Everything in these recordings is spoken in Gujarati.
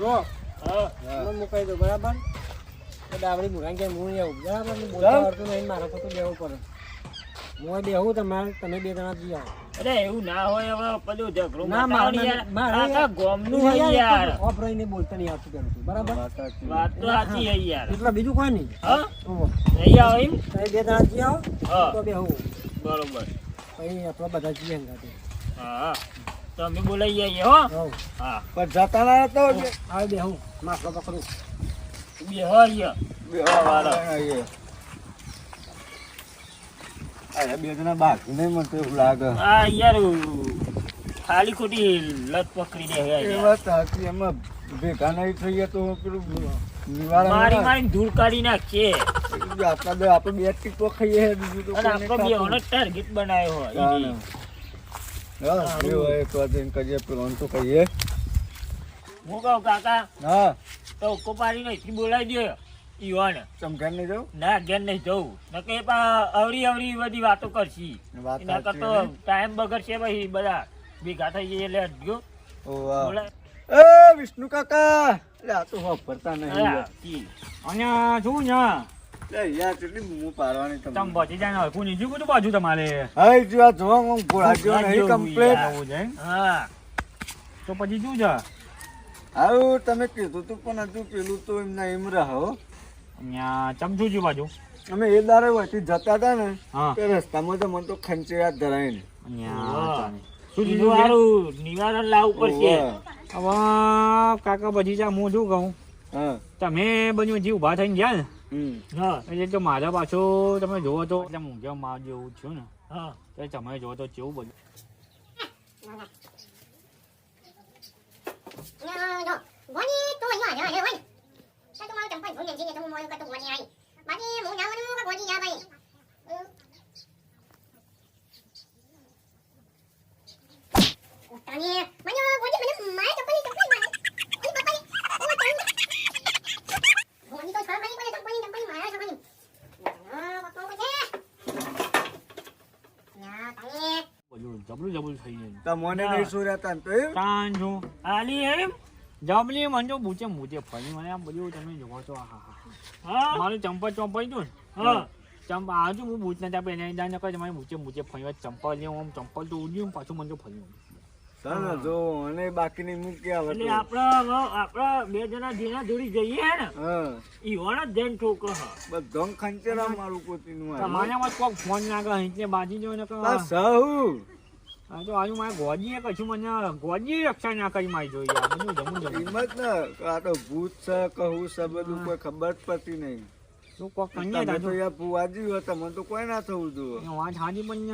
જો. હા. મને મુકાઈ દો બરાબર? તો ડાબડી મુકાઈ ગયા હું આવું. બરાબર? હું બોલતા આવડતું નહીં મારે તો બેહવું પડે. હું બેહું તમારે તમે બે જણા જઈ આવો અરે એવું ના હોય હવે પેલું ઝઘડો ના, મારે- ગામનું હોય યાર. ઓફ રહીને બોલતા નહીં આવતું પેલું બરાબર? વાત તો સાચી છે યાર. એટલે બીજું કોઈ નહીં. હા. આવો એમ? તમે બે જણા જઈ આવો હા. તો બેહું. બરોબર. પછી આપણે બધા જઈએ હા. તો અમે બોલાઈ જઈએ હો. હા. પણ જતા ના તો આવે બેહું માટલો પકડું. બે હો અહીંયા. વાળો. અરે બે જણા બાકી નહીં મને એવું લાગે. આ યાર ખાલી ખોટી લત પકડી દે એ વાત સાચી એમાં ભેગા નહીં થઈએ તો પેલું મારી મારી ધૂળ કાઢી નાખીએ. આપણા બે બે ટીકો ખાઈએ બીજું તો આપણે બે ટાર્ગેટ બનાવ્યો હોય હા, હોય જઈને પેલો તો કહીએ. હું કહું કાકા? હા. તો કોપારી નહીં બોલાવી દો ઈવાને ચમકાન નહીં જાઉં? ના ઘેર નહીં જવું નકે પા અવળી અવળી બધી વાતો કરશી. એના કરતો? ટાઈમ બગડશે ભાઈ બધા ભેગા થઈ જઈએ એટલે ઓ એ વિષ્ણુ કાકા. એટલે આ તો વાપરતા નહીં અહીંયા યાર કેટલી તમે જાય ને નીચું બધું બાજુ તમારે. હાય જો આ જોવા હું ઘોડા જેવો નહીં કમ્પ્લેટ આવું છે હા. તો પછી શું છે? આવું તમે કીધું તું પણ હજુ પેલું તો એમના એમ રહો અહીંયા ચમચું છું બાજુ. અમે એ દારે વચ્ચે જતા હતા ને તે રસ્તામાં તો મને તો ખંચેરા ધરાય ને. અહીંયા શું કીધું? નિવારણ લાવવું પડશે. હવે કાકા પછી જા હું શું કહું? તમે બધું હજી ઊભા થઈને ગયા ને? 嗯，啊，那就买了吧，就咱们有多，咱们要买有钱呢，啊，这咱们有多九本。Tanya, mana gua dia mana mai tak boleh થઈ ગયું તમને નહીં તો આલી એમ? જબલી મને તો બૂચે મૂચે ફરી મને આમ બધું તમે જોવો છો. હા હા મારું ચંપલ ચોંપાઈ ગયું હા. ચંપા આજુ હું બૂચ ના ચાપે એને જાણ કરે તમારે મૂચે મૂચે ફરી ચંપલ લેવું આમ ચંપલ તો ઉડ્યું પાછું મને તો ફર્યું ચાલો જો અને બાકીની મૂકી આવે એટલે તો. આપડે બે જણા જેના જોડી જઈએ ને જ ઠોકો બધો ખંચેરા મારું પોતીનું આ. તમારામાં કોક ફોન નાખે અહીંથી બાજી જો ને તો આજુ મારે ગોજીએ કશું મને ગોજી રક્ષા ના કરી મારી જોઈએ બધું જમું જમું. હિંમત ને આ તો ભૂત છે કહું છે બધું કોઈ ખબર જ પડતી નહીં. તું કોક તમે તો યાર ભુવાજી હો તમને તો કોઈ ના થવું જોઈએ. વાત હાજી પણ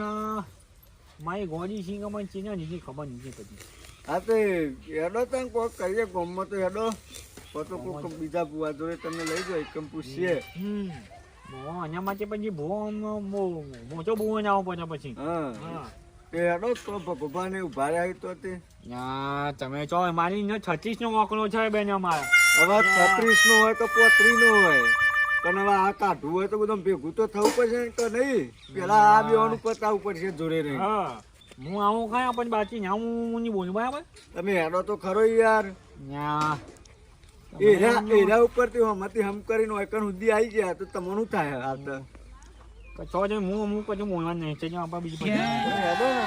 મારી ગોડી સિંગ મને ચીને નીચે ખબર નથી પડી હા તો હેડો તમે કોક કરીએ ગોમમાં તો હેડો. તો કોક બીજા ભુવા જોડે તમને લઈ જાઓ એકમ પૂછીએ. આના માટે પછી ભૂવો મોટો ભૂવો ના આવો પડે પછી. હા. તે હેડો તો ભગવાને ઊભા રહ્યા તો તે. ના તમે ચો મારી ને છત્રીસ નો મોકલો છે બેન અમારે. હવે છત્રીસ નો હોય તો પોત્રી નો હોય. પણ હવે આ કાઢવું હોય તો બધું ભેગું તો થવું પડશે તો નહીં. પેલા આ બેવાનું પતાવવું પડશે જોડે નહીં હા. હું આવું કાંઈ પણ બાકી ના હું નહીં બોલું બરાબર? તમે હેડો તો ખરો યાર. એરા એરા ઉપરથી હમતી હમ કરીને ઓયકણ સુધી આવી ગયા તો તમારું થાય આવતા છો જણ હું અમુક પછી બોલવા નહીં છે આપણે બીજું પછી હેડો ને.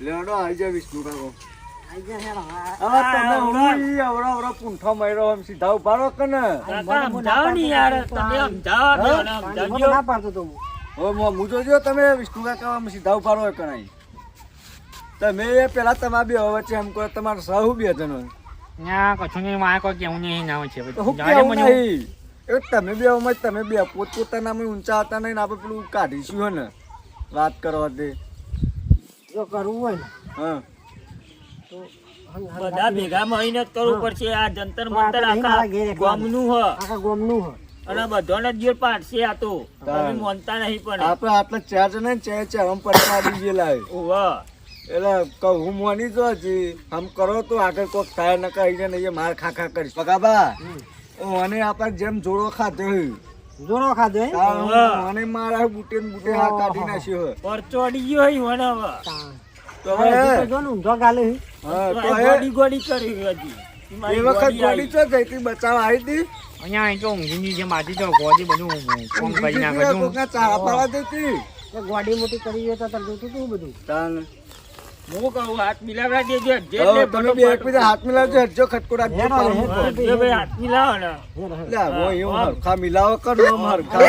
લેડો આવી જાય વિષ્ણુ કાકો. હવે તમે ઈ અવરા અવરા પૂંઠો માર્યો એમ સીધા ઊભા રહો કે ને? સમજાવ ને યાર તમે સમજાવ ને પાડતો તો. હવે મો- હું જોજો તમે વિષ્ણુ કાકા સીધા ઊભા રહો કે નહીં? તમે એ પેલા તમારા બે વચ્ચે એમ કહો તમારે સહુ બે જણો ના કશું નહીં મારે કોઈ કેવું નહીં ના છે હું કેવું નહીં? એ તમે બે અમે તમે બે પોત પોતાના ઊંચા હતા નહીં ને આપણે પેલું કાઢીશું હે ને? વાત કરવા દે. જો કરવું હોય ને હા. બધા ભેગા મહેનત કરવું પડશે. આ જંતર મંતર નહીં આખા એકલા. હ આખા ગોમનું હોય. અને બધાને જે પાડશે આ તો. તમે. માનતા નહીં પણ. આપણે આટલા ચાર જણા ને ચાર ચાર આમ પડતા આવી ગયેલા હે. એટલે કહું હું મોની તો હજી. આમ કરો તો આગળ કોક થાય ન કહી ને એ માર ખા ખા કરીશ. બગાબા મને આપણે જેમ જોડો ખાધો જોડો જોરો ખાધો હે? હું હા. મને મારા બુટે ને બુટે હા કાઢી નાખ્યો હે. પરચો અડી ગયો હોય મને હવે. તો હવે જો ને ઊંધો ગાલે હા. તો તો આ હવે ગોડી ગોડી કરી હજી. એ વખત ગોડી ગોળી આવી. હતી બચાવ આવી હતી. અહીંયા અહીં તો ઊંઘીની જેમ આજી તો ગોદી બધું કોમ કરી નાખે છું કોકના પાવા દેતી ગોડી મોટી કરી તો તારે જોતું હતું બધું. તાન. હું કહું હાથ મિલાવડા દેજો જે તમે બે એકબીજા હાથ મિલાવજો હટજો ખટકોડા જે ભાઈ હાથ મિલાવો ને. લે હું. એવું હરખા મિલાવો કરો હરખા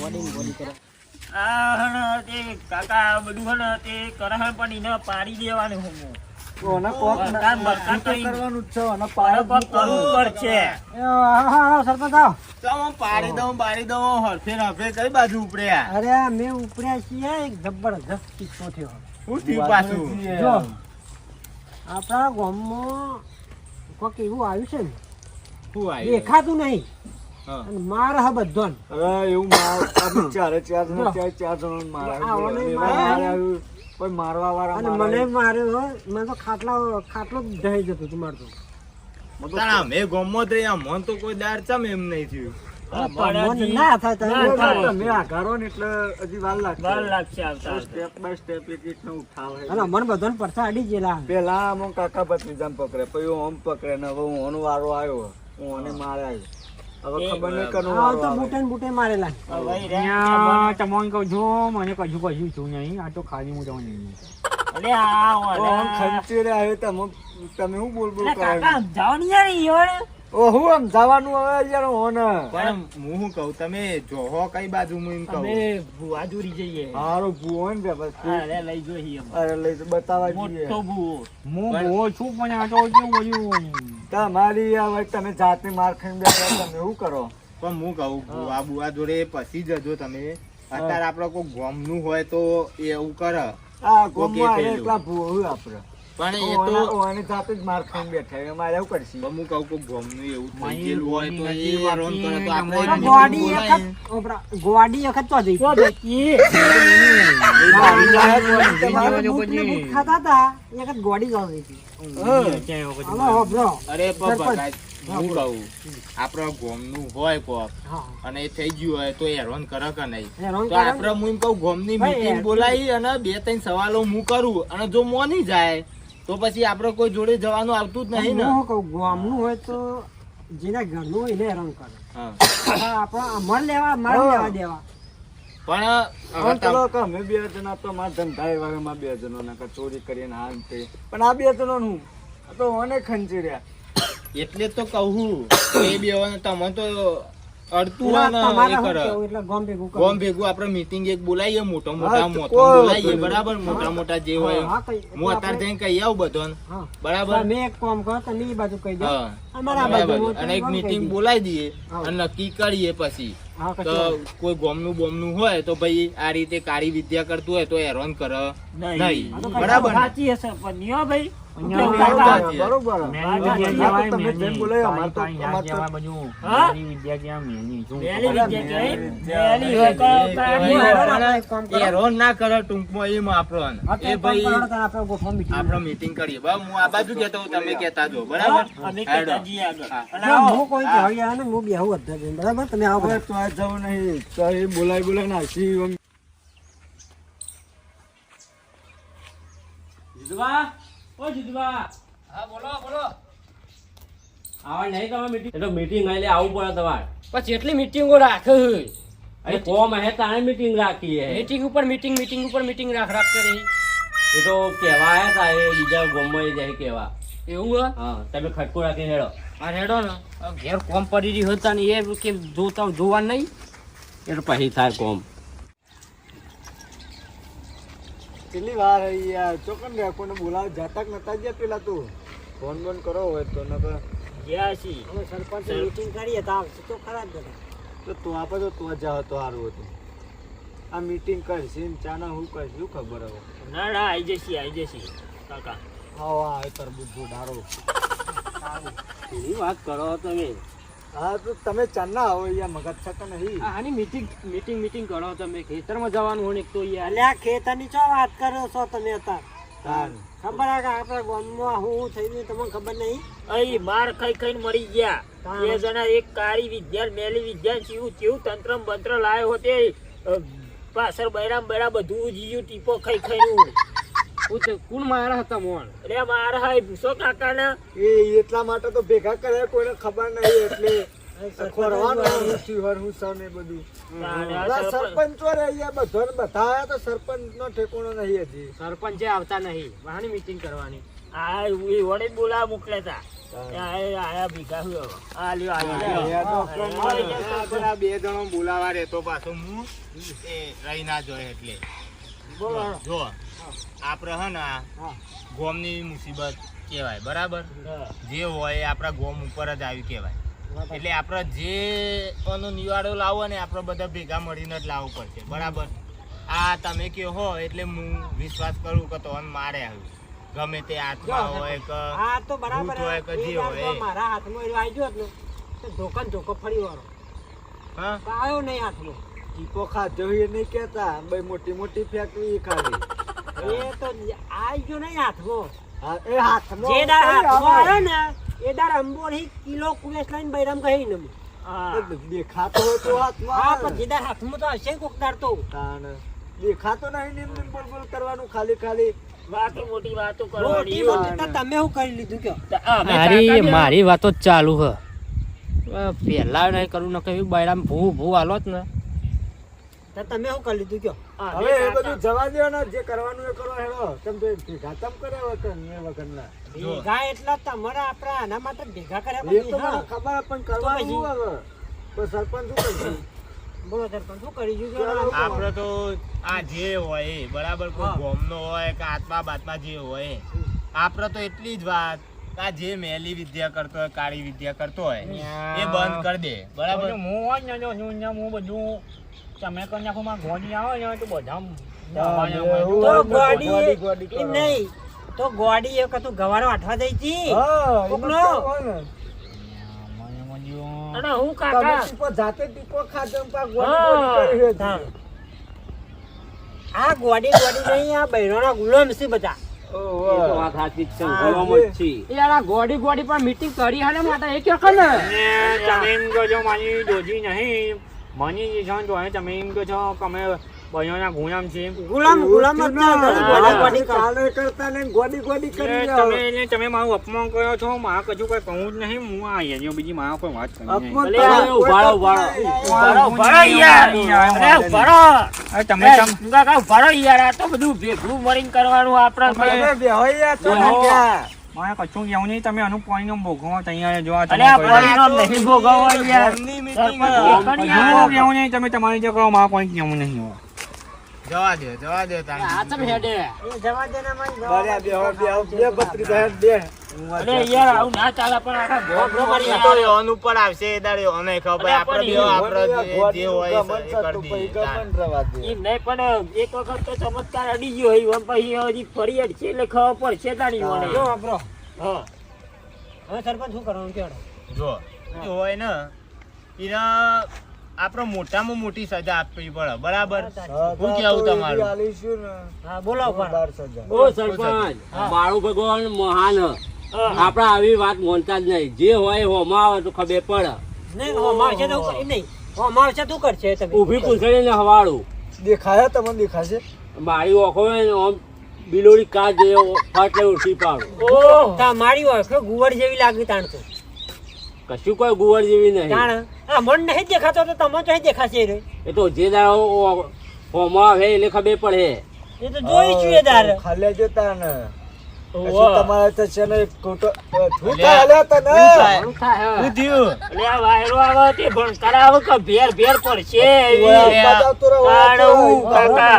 ગોડી ગોડી કરે. આ તે કાકા બધું હણ તે કરે પણ એને પાડી દેવાનું હું ઓને કોક બરકાત બરકાત તો કરી કરવાનું જ છે ઓને પાડો પાડ કરવું પડશે. હા, હા, હા, સરપંચ આવો. પાડી દઉં પાડી દઉં હરફે હરફે કઈ બાજુ ઉપડ્યા? અરે મેં ઉપડ્યા છીએ એક જબરજસ્ત કિસ્સો થયો. હું થયું પાછું? જો. આપણા ગામમાં કોક એવું આવ્યું છે ને શું આવ્યું? દેખાતું નહીં. અને માર હ બધો અરે એવું માર ચારે ચાર જણા ચાર ચાર જણા મારા આ ઓને એવા માર્યા. માર્યા, કોઈ મારવા વાળા અને મને માર્યો તો ખાટલા ખાટલો દહી જતો હતું મારતો તારા અમે ગમત રહ્યા. મન તો કોઈ દાર ચમ એમ નહીં થયું. ના તમે આઘારો ને એટલે હજી વાર લાગશે. વાર લાગશે આવતા સ્ટેપ બાય સ્ટેપ એક એક નું ઉઠાવે અને મને બધાને પરસા અડી ગયેલા. પેલા આમ કાકા ભત્રીજામ પકડે પછી આમ પકડે ને હવે હું ઓનો વારો આવ્યો. હું ઓને માર્યા હવે ખબર નહીં કનો આ તો બુટે ને બુટે મારેલા. અહીંયા તમને કહું છું મને કશું કશું છું નહીં. આ તો ખાલી હું નહીં. અરે આ આવ્યો તમે તમે શું બોલ બોલ કાકા જાઓ ને યાર ઈયોને. હું આમ જવાનું હવે યાર ઓને પણ હું શું કહું તમે જોહો કઈ બાજુ હું એમ કહું? અમે જઈએ. હારું ભુવો ને અરે લઈ જોઈએ અરે લઈ તો બતાવવા જઈએ. મોટો ભૂવો. હું છું પણ આ તો કેવું બધું? તમારી હવે તમે જાતે માર ખાઈને બેઠા તમે એવું કરો. પણ હું કહું આ બુઆ જોડે પછી જજો તમે. અત્યારે આપડે કોઈ ગોમનું હોય તો એવું કરે. આ ગોમમાં થયેલું. એકલા આપણે પણ એ તો ઓની જાતે જ માર ખાઈને બેઠા છે. અમારે એવું કરશે. હું કહું કોઈ ગોમનું એવું થઈ ગયેલું હોય તો એ વારોન કરે તો આપણે ગોડી વખત ગોડી તો જઈ તો ખાતા હતા ગોડી. અરે હું કહું આપડે ગોમનું હોય કોક અને એ થઈ ગયું હોય તો હેરાન કરે કે નહીં? તો આપડે હું એમ કહું ગોમની મીટિંગ બોલાવી અને બે ત્રણ સવાલો હું કરું અને જો મોની જાય તો પછી આપડે કોઈ જોડે જવાનું આવતું જ નહીં ને? હું કહું ગામનું હોય તો જેના ઘરનું હોય એને હેરાન કરે. હા. આપણા અમર લેવા માર લેવા દેવા. પણ હવે હવે ચલો કે અમે બે જણા તો મારા ધંધા એવા બે જણોના ના ચોરી કરીને આ તે પણ આ બે જણોનું આ તો ઓને ખંચી રહ્યા. એટલે તો કહું એ બે તમને તો ગામ ભેગું કરવું. ગોમ ભેગું આપણે મીટિંગ એક બોલાવીએ મોટા મોટા હા, તો મોથો કોઈ બોલાવીએ બરાબર? મોટા મોટા જે હોય. હું અત્યારે જઈને કહી આવું બધાને. બરાબર? તમે એક કામ કરો તમે એ બાજુ કહી દો. હા. અમારા બરાબર. બાજુ હું અને એક મીટિંગ બોલાવી દઈએ અને નક્કી કરીએ પછી. તો કોઈ ગોમનું બોમનું હોય તો ભાઈ આ રીતે કાળી વિદ્યા કરતું હોય તો હેરાન કરે. નહીં. બરાબર સાચી હશે પણ ભાઈ. આપણે. ના કરે ટૂંકમાં એમ આપણને. એ ભાઈ આપડે આપણે. આપણે મીટિંગ કરીએ. હું આ બાજુ કહેતો તમે કેતા જો. બરાબર. હા. કોઈ હું. બેહું બરાબર? તમે આવો હવે તો આ જવું નહીં. તો એ બોલાય બોલાય આવા નહીં તમારે મીટિંગ એ તો meeting એટલે આવવું પડે તમારે. પછી એટલી મીટિંગો રાખે અરે કોમ હે તાણે meeting રાખી હે. મીટિંગ ઉપર મીટિંગ મીટિંગ ઉપર મીટિંગ રાખ રાખ કરી એ તો આયા તા બીજા ગામમાં જાય કેવા એવું હા, તમે ખટકો રાખી હેડો. આ રેડો ને ઘેર કોમ પડી રહ્યું હતા ને એ કે જોતા જોવા નહીં એ પછી થાય કોમ. કેટલી વાર રહી યાર? ચોકન રે કોને બોલાવ જાતક જ નતા ગયા પેલા તું. ફોન બોન કરો હોય તો નકર ગયા છી અમે સરપંચ મીટિંગ કરીએ તો આવશે તો ખરાબ જ બધા. તો તું આપે તો તું જાવ તો સારું હતું. આ મીટિંગ કરશે ને ચાના હું કરીશ શું ખબર હવે? ના ના આઈ જશે આઈ જશે. કાકા. આવો આ તરબૂચ ઢારો એવી વાત કરો તમે. હા તો તમે ચાના આવો મગજ છે નહીં. આની મીટિંગ મીટિંગ મીટિંગ કરો તમે ખેતરમાં જવાનું હોય તો યાર અલ્યા ખેતરની ચો વાત કરો છો તમે હતા. ખબર આ કે આપણા ગામમાં શું થઈ ગયું તમને ખબર નહીં? અહીં માર ખાઈ ખાઈને મરી ગયા. હા. બે જણા એક કાળી વિદ્યાન મેલી વિદ્યાન જીવું ચેવું તંત્ર બંત્ર લાયો હોતે પાછળ બૈરામ બૈરા બધું જીયું ટીપો ખાઈ ખાઈ હું. કોણ મારા હતા મોણ. અરે મારા હાય ભૂસો કાકાના. એ એટલા માટે તો ભેગા કર્યા કોઈને ખબર નહીં એટલે હું હું સરપંચ- આવતા નહીં. વાણી મીટિંગ કરવાની. આ એ વડે બોલા મોકલે તા. આ આયા ભીગા હું હવે. આ લ્યો. આ લ્યો. અહીંયા તો આ પેલા બે જણો બોલાવા રહેતો પાછો હું. રહી ના જોઈએ એટલે. જો. આપણે હે ને ગોમની મુસીબત કહેવાય બરાબર? જે હોય આપણા ગોમ ઉપર જ આવી કહેવાય. એટલે આપણે જે એનો નિવાડો લાવો ને આપણે બધા ભેગા મળીને જ લાવવો પડશે બરાબર? આ તમે કયો હો એટલે હું વિશ્વાસ કરું કે તો મારે આવ્યું ગમે તે આત્મા હોય કે આ તો બરાબર હોય કે જે હોય મારા હાથમાં એ આવી ગયો ને તો ધોકા ધોકો ફરી વાળો. હા? આવ્યો નહીં હાથમાં. ટીપો ખાધો એ નહીં કેતા ભાઈ મોટી મોટી ફેક્ટરી ખાલી. એ તો આવી ગયો નહીં હાથમાં. એ હાથમાં. જે દાર હાથમાં આવે. ને એ દાર અંબોળી કિલો કુવેસ લઈને બૈરામ કહી ને દેખાતો તો હાથમાં હા પણ જે દાર હાથમાં તો હશે કોક તો. દેખાતો નહીં ને એમને બોલ બોલ કરવાનું ખાલી ખાલી. વાતો મોટી વાતો મોટી કરવાની મોટી તો તમે શું કરી લીધું કયો? મારી મારી વાતો ચાલુ હ. પેલા નહીં કરું ને કહ્યું બૈરામ ભૂ ભૂ હાલો જ ને. તો તમે શું કરી લીધું? કયો? હવે એ બધું જવા દો ને જે કરવાનું એ કરો હેડો તમે તો ભેગા તમ કરે વગર ને વગરના. ભેગા એટલા તમારે આપણે આના માટે ભેગા કર્યા એ તો મને ખબર પણ કરવાનું હવે? તો સરપંચ શું કરશે? બોલો સરપંચ શું કરી ગયું આપણે તો આ જે હોય બરાબર કોઈ. ગોમનો હોય કે આત્મા બાત્મા જે હોય આપણે તો એટલી જ વાત કે આ જે મેલી વિદ્યા કરતો હોય કાળી વિદ્યા કરતો હોય એ બંધ કરી દે બરાબર? હું હોય ને જો ને હું બધું તમે કરી નાખો માં ગોળી આવે ને તો બધા ગોડી ગોડી નહીં તો ગોડી એક હતું ગવારો આઠવા દઈ હતી. અને હું કાકા? જાતે ટીપો ખાધો ગોડી ગોડી. આ ગોડી ગોડી નહીં આ બૈરોના ગુલામ છે બધા. ગોડી ગોડી પણ મીટિંગ કરી હાને માટે એક કે ને. મારી દોજી નહીં. માની જે છે તો હવે તમે એમ કહો છો કે અમે બહેનોના ગુલામ છે ગુલામ ગુલામ કરતા ને ગોડી ગોડી કરી. તમે એટલે તમે મારું અપમાન કર્યો છો મારે કશું કઈ કહું જ નહીં હું આ અહીંયા બીજી મારા કોઈ વાત કરી નહીં. નહીં. ઉભારો, ઉભારો યાર. અરે ઉભારો. હવે તમે તમ- કાકા ઉભારો યાર આ તો બધું ભેગું મળીને કરવાનું આપણે બેહો યાર. ક્યાં? મારે કશું કેવું નહીં તમે આનું પાણીનો ભોગવો તૈયાર જો આ અરે તમે. નહીં ભોગવો યાર. કહેવું નહીં તમે તમારી જે કરો મારે કોઈ કેવું નહીં હવે. જવા દે જવા દે તાણ. આ હેડે જવા દે ના મારી જવા દે. બે બે બે બત્રી બે. અરે યાર આવું ના ચાલે પણ આખા ભોગ ભોગ તો યોન ઉપર આવશે એ દાડે યોને ખબર આપણે પણ આપણે જે- જે હોય એ કરી દઈએ તાણ. ગમન રવા દે. એમ નહીં પણ એક વખત તો ચમત્કાર અડી ગયો હોય પછી હજી ફરી અડશે એટલે ખબર પડશે તાણી મને. જો વાપરો. હા. હવે સરપંચ શું કરવાનું કહેવાય? જો હોય ને એને આપણે મોટામાં મોટી સજા આપવી પડે બરાબર? હા, કેવું તમારું? હા બોલો સરપંચ. બાળુ ભગવાન મહાન. આપણે આવી વાત મોનતા જ નહીં. જે હોય એ હોમાં આવે તો ખબર પડે. હોમાં આવશે તો કરી નહીં. હોમાં આવશે તું કરશે તમે. ઊભી પૂછડીને હવાડું. દેખાયા તમને દેખાશે? મારી ઓખો આમ બિલોડી કાચ જેવો ફાટલે ઉઠી પાડું. ઓહ તમારી ઓળખો ગુવડ જેવી લાગી તાણ તો. કશું કોઈ ગુવર જેવી નહીં. તાણ આ મન નહીં દેખાતો તો તમે તો દેખાશે રે. એ તો જે દાડો હોમાં આવે એટલે ખબર પડે. એ તો એ ખાલી જતા ને પછી ઓહ. તમારે તો છે ને ખોટો શું અલ્યા, તને શું થાય? થાય થયું? વાયરો આવે તે ભણતર આવે કે ભેર ભેર પડશે કાકા.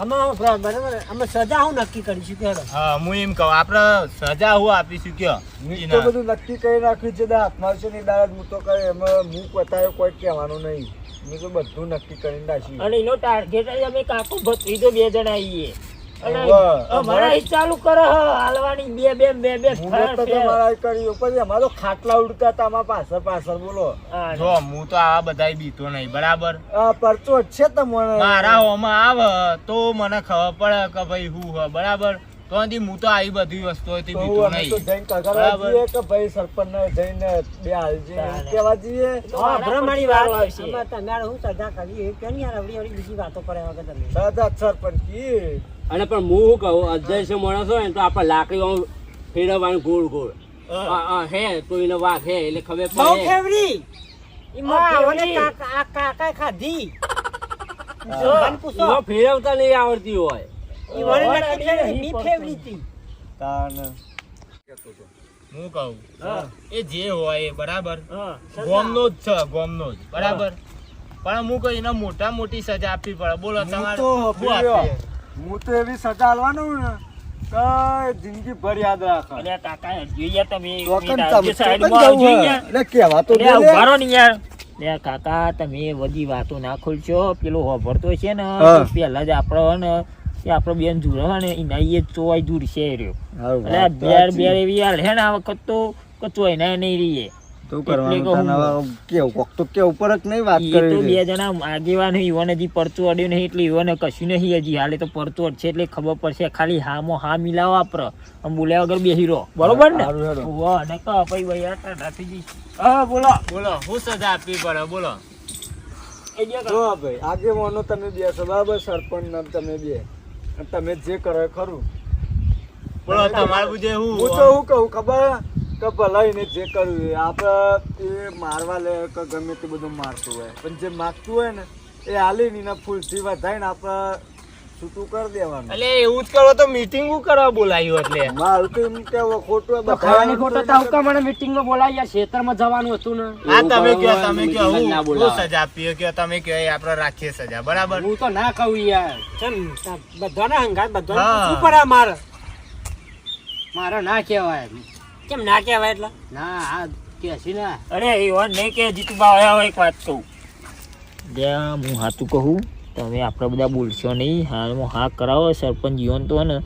આમાં બરાબર આમાં સજા હું નક્કી કરીશું કે હા હું એમ કહું આપણે સજા હું આપીશું કે તો બધું નક્કી કરી નાખ્યું છે હાથમાં છે ને દાડા હું તો કઈ એમાં હું બતાવ્યો કોઈ કહેવાનું નહીં. મેં તો બધું નક્કી કરીને નાખ્યું. અને એનો ટાર્ગેટ અમે કાકુ ભત્રીજો બે જણા આવીએ. અમારા ચાલુ કરો હાલવાની બે બે બે બે હું ફેર તો ફેર. તમારા કર્યું પછી અમારે ખાટલા ઉડતા હતા પાછળ પાછળ બોલો જો હું તો આવા બધાય બીતો નહીં બરાબર પરચો છે તમને મારા હોમાં આવે તો મને ખબર પડે કે ભાઈ હું હ બરાબર તો હું તો આવી બધી વસ્તુઓથી બીતો નહીં બરાબર. કે ભાઈ સરપંચને જઈને બે હાલજી એમ જઈએ હા, ભ્રમણી વાત આવશે. આમાં તમારે હું સજા કરી એ કેમ યાર અવળી અવળી બીજી વાતો કરે વગર તમે સરપંચ કી અને પણ હું શું કહું અધ્યક્ષ માણસ હોય ને તો આપણે લાકડી ફેરવવાનું ગોળ ગોળ. હે. તો એને વાઘ હે એટલે ખબર કાકા ખાધી. ફેરવતા નહીં આવડતી હોય. હું કહું એ જે હોય એ બરાબર. હા ગોમનો જ છે ગોમનો જ. બરાબર? પણ હું કહું એને મોટા મોટી સજા આપવી પડે. બોલો તમારે? હું તો એવી સજા આલવાનું ને કે જિંદગી ભર યાદ રાખે. અલ્યા કાકા જોઈએ તમે. એટલે ને યાર લે કાકા બધી વાતો ના ખોલશો. પેલો હોભરતો છે ને પેલા જ આપણો ને આપણો બેન જુરો ને એના એ ચોય દૂર છે રહ્યો. એટલે બેર બેર એવી હાલ હે ને આ વખત તો કચોય ના નહીં રહીએ. તો કરવાનું? કહું. તને હવે કેવું કોક તો કેવું પર જ નહીં વાત એ તો બે જણા આગેવાન ઈવોને હજી પરચો અડ્યો નહીં એટલે ઈવોને કશું નહીં હજી. હાલે તો પરચો અડશે એટલે ખબર પડશે ખાલી હામો હા મિલાવો આમ બોલ્યા વગર બેહી રહો. બરોબર ને? વાહ ને કહો ભાઈ ભાઈ આ ટાટા થઈ હા બોલો. બોલો શું સજા આપવી પડે બોલો. એ જે જો ભાઈ આગેવાનો તમે બે છો બરાબર? સરપંચ તમે બે. તમે જે કરો ખરું. બોલો તમારું જે હું હું તો હું કહું ખબર? કે ભલા એને જે કરવું હોય આપણે એ મારવા લે કે ગમે તે બધું મારતું હોય. પણ જે માગતું હોય ને એ હાલી ને એના ફૂલથી વધારીને આપણે છૂટું કરી દેવાનું. એટલે એવું જ કરો તો મીટિંગ કરવા બોલાયું એટલે? મારું તો એમ કેવું ખોટું હોય, ખાવાની ખોટો તો તાવકા મને મીટિંગમાં બોલાવી યા ખેતરમાં જવાનું હતું ને? હા તમે કહો તમે કહો હું. સજા આપીએ કે તમે કહો એ આપણે રાખીએ સજા બરાબર? હું તો ના કહું યાર. ચમ બધાના હંગાત બધાને શું પડે મારે. મારે ના કહેવાય. કેમ ના કહેવાય એટલે? ના આ કેસી ના. અરે એ વાત નહીં કે જીતુબા આવ્યા હોય એક વાત કહું. જ્યાં હું હાથું કહું તમે આપણે બધા બોલશો નહીં. હાલમાં હા કરાવો સરપંચ જીવન તો હે ને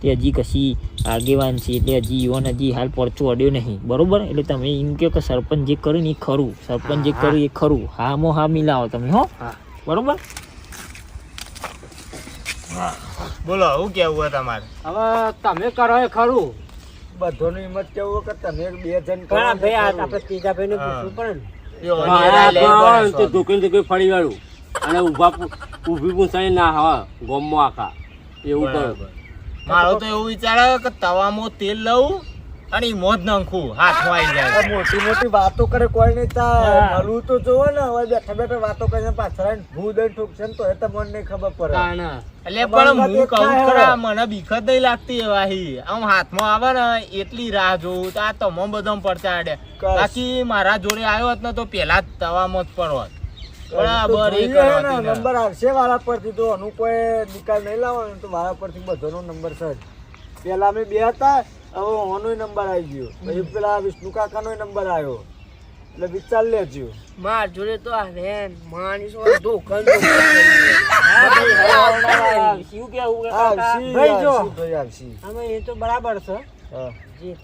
તે હજી કશી આગેવાન છે એટલે હજી યુવાન હજી હાલ પરચો અડ્યો નહીં. બરોબર? એટલે તમે એમ કહો કે સરપંચ જે કર્યું ને એ ખરું. સરપંચ જે કર્યું એ ખરું. હામાં હા મિલાવો તમે હો. હા. બરોબર? બોલો શું કેવું હોય તમારે? હવે તમે કરો એ ખરું. બધાનું એમ કેવું કે તમે બે જણ ને ભાઈ આ આપણે ત્રીજા ભાઈ ને પૂછવું પડે ઢોકળી ફરી વાળું. અને ઊભા ઊભી પૂછાય ના હા ગોમમાં આખા. એવું બરાબર. મારો તો એવું વિચાર કે તવામાં તેલ લઉં અને મોજ નાખું હાથમાં આવી આ જાય. મોટી મોટી વાતો કરે કોઈ નહીં થાય હા. તો જોવો ને હવે બેઠા બેઠા વાતો કરીને પાછળ ભૂદન ઠોકશે ને તો એ તમને નહીં ખબર પડે. એટલે પણ હું કહું ખરા મને બીખત નહીં લાગતી એ વાહી આમ હાથમાં આવે ને એટલી રાહ જોઉં તો આ તમામ બધો પડતા આડે. બાકી મારા જોડે આવ્યો હોત ને તો પેલા જ તવામાં જ પડોત બરાબર એ તો. નંબર આવશે વાળા પરથી તો અનુ કોઈ નિકાલ નહીં લાવવાનો તો વાળા પરથી બધાનો નંબર છે પેલા અમે બે હતા હવે ઓનો નંબર આવી ગયો પછી પેલા વિષ્ણુ કાકાનો નંબર આવ્યો એટલે વિચાર લેજો માર જોડે તો આ રેન માની સો ધોકન હા ભાઈ હવે શું કે કાકા? ભાઈ જો. આવશી, ભાઈ આવશી. અમે એ તો બરાબર છે હા. જે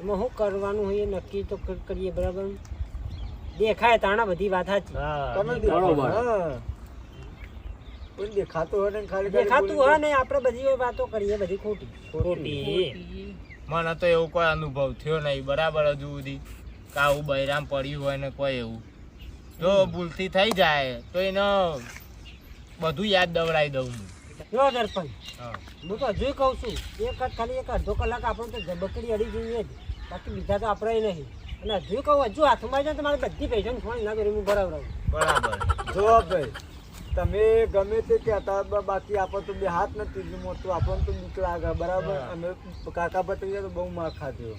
એમાં શું કરવાનું હોય એ નક્કી તો કરીએ બરાબર દેખાય તાણા બધી વાત સાચી બરોબર. દેખો, હા. કોઈ દેખાતું હોય ને ખાલી ખાલી દેખાતું હોય ને આપણે બધી વાતો કરીએ બધી ખોટી. ખોટી. મને તો એવું કોઈ અનુભવ થયો નહીં બરાબર હજુ સુધી. કાવું બૈરામ પડ્યું હોય ને કોઈ એવું. જો ભૂલથી થઈ જાય તો એનો બધું યાદ દવડાવી દઉં હું. જો દર્પણ હા. હું તો હજુ કહું છું એક જ ખાલી એક અડધો કલાક આપણે તો બકરી અડી જોઈએ જ. બાકી બીજા તો આપણે નહીં. અને હજુ કહું હજુ હાથમાં જાય તો મારે બધી પૈસા ફોન ના કરી હું બરાબર બરાબર. જો ભાઈ તમે ગમે તે કહેતા બાકી આપણે તો બે હાથ નથી ત્રીજું મોટું આપણને તો બીક લાગે બરાબર? અમે કાકા ભત્રીજા તો બહુ માર ખાધો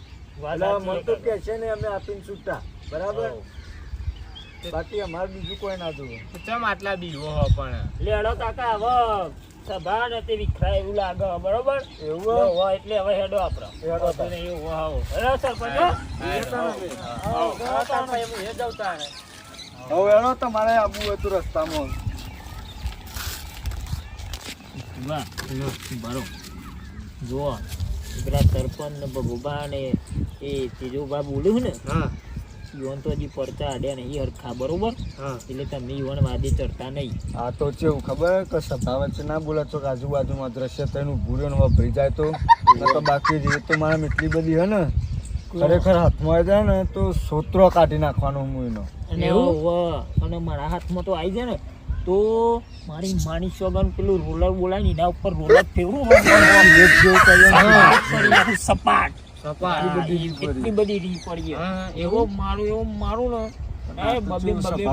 એટલે મને તો કે છે ને અમે આપીને છૂટા બરાબર? બાકી અમારે બીજું કોઈ ના જોવું. ચમ આટલા બીવો હો પણ? લેડો કાકા હવે સભા નથી વિખરાય એવું લાગે બરોબર? એવું હોય? એટલે હવે હેડો આપડો. હેડો તને એવું આવો. હેડો સરપંચ હેડો. હેડ તમારે આવવું હતું રસ્તામાં. વાહ, બરો. જુઓ પેલા સરપંચ ને ભગુબા ને એ ત્રીજુબા બોલ્યું ને? હા. તો હજી પડતા આડ્યા નહીં હરખા બરોબર? એટલે તમે ઈવન વાદે ચડતા નહીં. આ તો કેવું ખબર કે સભા વચ્ચે ના બોલે તો આજુબાજુમાં દ્રશ્ય થઈને ઊભું રહ્યો ને વાપરી જાય તો? બાકી જે તો મારા એટલી બધી હે ને? ખરેખર હાથમાં આવી જાય ને તો સોત્રો કાઢી નાખવાનો હું એનો. અને અને મારા હાથમાં તો આવી જાય ને તો મારી માની સોગન પેલું રોલર બોલાય ને એના ઉપર રોલર ફેરવું સપાટ. સપાટ. એટલી બધી રીત પડી. બધી રી પડી એવો મારું એવો મારું ને. બબે બબે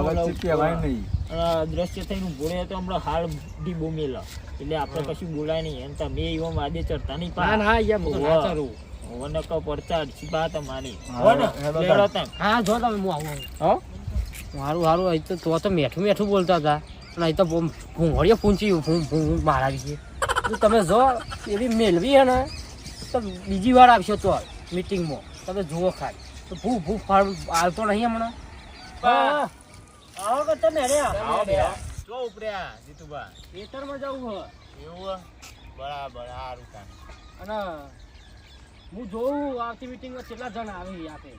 દ્રશ્ય થઈને ઊભો તો હમણાં હાલ ડીબો મેલા એટલે આપણે કશું બોલાય નહીં. એમ તમે એવા વાદે ચડતા નહીં. ના ના યાર પડતા અડસી બા તમારી. હા, ને? હેલો તમ. હા જો તમે હું આવું હો? મારું હારું તો તો મેઠું મેઠું બોલતા હતા. અને અહીં તો ઘૂંઘળીએ પૂંચી ભૂં છે તમે જો એવી મેળવી હે ને તો બીજી વાર આવશો તો મિટિંગમાં. તમે જુઓ ખાલી. તો ભૂ ભૂ ફાળ આવતો નહીં હમણાં? આવો કે તમે રે જો ઉપર્યા જીતુભા ખેતરમાં જવું હે એવું? બરાબર સારું કામ અને હું જોઉં આવતી મિટિંગમાં કેટલા જણ આવે આપે.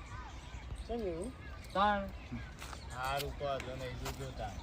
કેમ એવું તાણ. સારું કહો જો નહીં જોજો તાર